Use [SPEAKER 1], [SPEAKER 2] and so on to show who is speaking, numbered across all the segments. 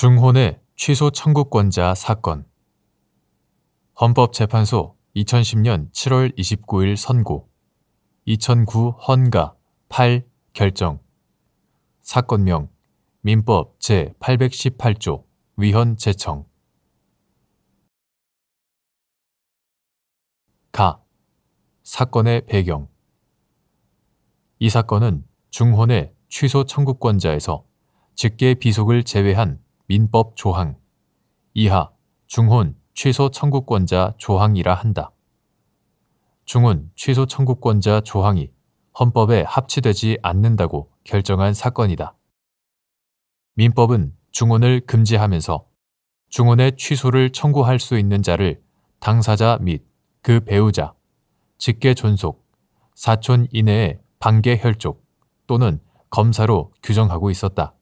[SPEAKER 1] 중혼의 취소 청구권자 사건. 헌법재판소 2010년 7월 29일 선고. 2009 헌가 8 결정. 사건명 민법 제818조 위헌 제청. 가. 사건의 배경. 이 사건은 중혼의 취소 청구권자에서 직계 비속을 제외한 민법 조항 이하 중혼 취소 청구권자 조항이라 한다. 중혼 취소 청구권자 조항이 헌법에 합치되지 않는다고 결정한 사건이다. 민법은 중혼을 금지하면서 중혼의 취소를 청구할 수 있는 자를 당사자 및 그 배우자, 직계 존속, 사촌 이내의 반계 혈족 또는 검사로 규정하고 있었다.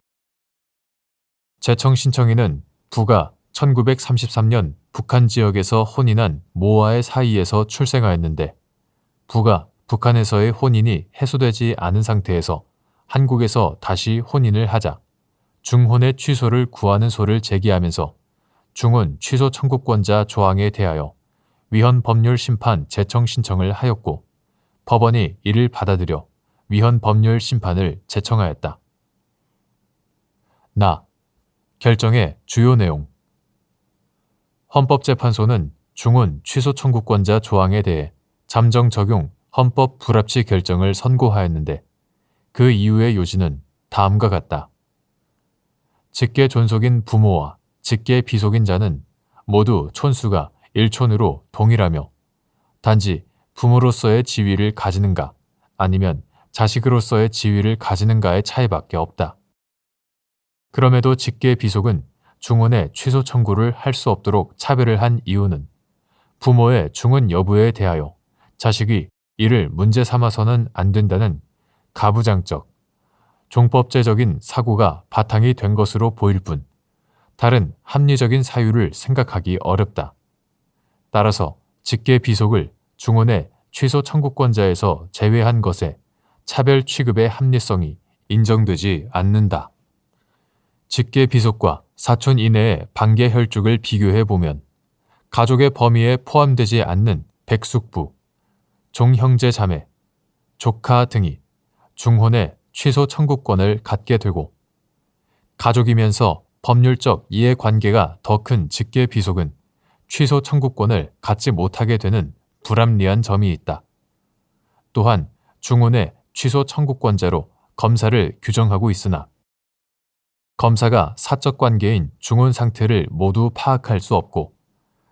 [SPEAKER 1] 재청 신청인은 부가 1933년 북한 지역에서 혼인한 모와의 사이에서 출생하였는데 부가 북한에서의 혼인이 해소되지 않은 상태에서 한국에서 다시 혼인을 하자 중혼의 취소를 구하는 소를 제기하면서 중혼 취소 청구권자 조항에 대하여 위헌 법률 심판 재청 신청을 하였고 법원이 이를 받아들여 위헌 법률 심판을 제청하였다. 나 결정의 주요 내용 헌법재판소는 중혼 취소 청구권자 조항에 대해 잠정 적용 헌법 불합치 결정을 선고하였는데 그 이유의 요지는 다음과 같다. 직계 존속인 부모와 직계 비속인 자는 모두 촌수가 1촌으로 동일하며 단지 부모로서의 지위를 가지는가 아니면 자식으로서의 지위를 가지는가의 차이밖에 없다. 그럼에도 직계 비속은 중혼의 취소 청구를 할 수 없도록 차별을 한 이유는 부모의 중혼 여부에 대하여 자식이 이를 문제 삼아서는 안 된다는 가부장적, 종법제적인 사고가 바탕이 된 것으로 보일 뿐 다른 합리적인 사유를 생각하기 어렵다. 따라서 직계 비속을 중혼의 취소 청구권자에서 제외한 것에 차별 취급의 합리성이 인정되지 않는다. 직계 비속과 사촌 이내의 반계 혈족을 비교해 보면 가족의 범위에 포함되지 않는 백숙부, 종형제 자매, 조카 등이 중혼의 취소 청구권을 갖게 되고 가족이면서 법률적 이해관계가 더 큰 직계 비속은 취소 청구권을 갖지 못하게 되는 불합리한 점이 있다. 또한 중혼의 취소 청구권자로 검사를 규정하고 있으나 검사가 사적 관계인 중혼 상태를 모두 파악할 수 없고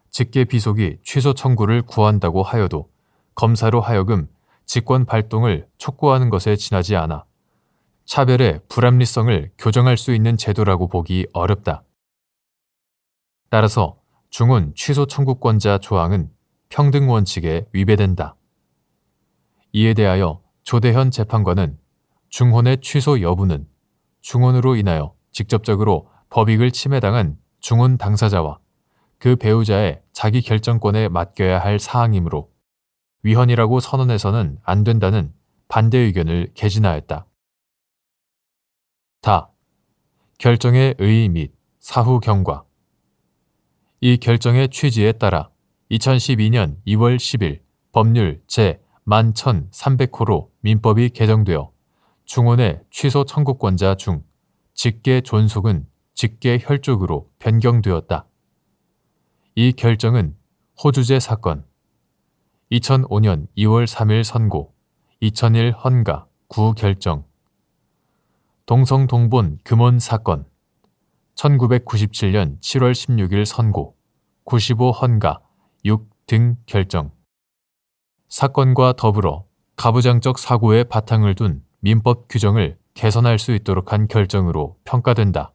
[SPEAKER 1] 직계 비속이 취소 청구를 구한다고 하여도 검사로 하여금 직권 발동을 촉구하는 것에 지나지 않아 차별의 불합리성을 교정할 수 있는 제도라고 보기 어렵다. 따라서 중혼 취소 청구권자 조항은 평등 원칙에 위배된다. 이에 대하여 조대현 재판관은 중혼의 취소 여부는 중혼으로 인하여 직접적으로 법익을 침해당한 중혼 당사자와 그 배우자의 자기 결정권에 맡겨야 할 사항이므로 위헌이라고 선언해서는 안 된다는 반대 의견을 개진하였다. 다. 결정의 의의 및 사후 경과. 이 결정의 취지에 따라 2012년 2월 10일 법률 제11,300호로 민법이 개정되어 중혼의 취소 청구권자 중 직계 존속은 직계 혈족으로 변경되었다. 이 결정은 호주제 사건, 2005년 2월 3일 선고, 2001 헌가 9 결정, 동성동본 금원 사건, 1997년 7월 16일 선고, 95 헌가 6 등 결정. 사건과 더불어 가부장적 사고의 바탕을 둔 민법 규정을 개선할 수 있도록 한 결정으로 평가된다.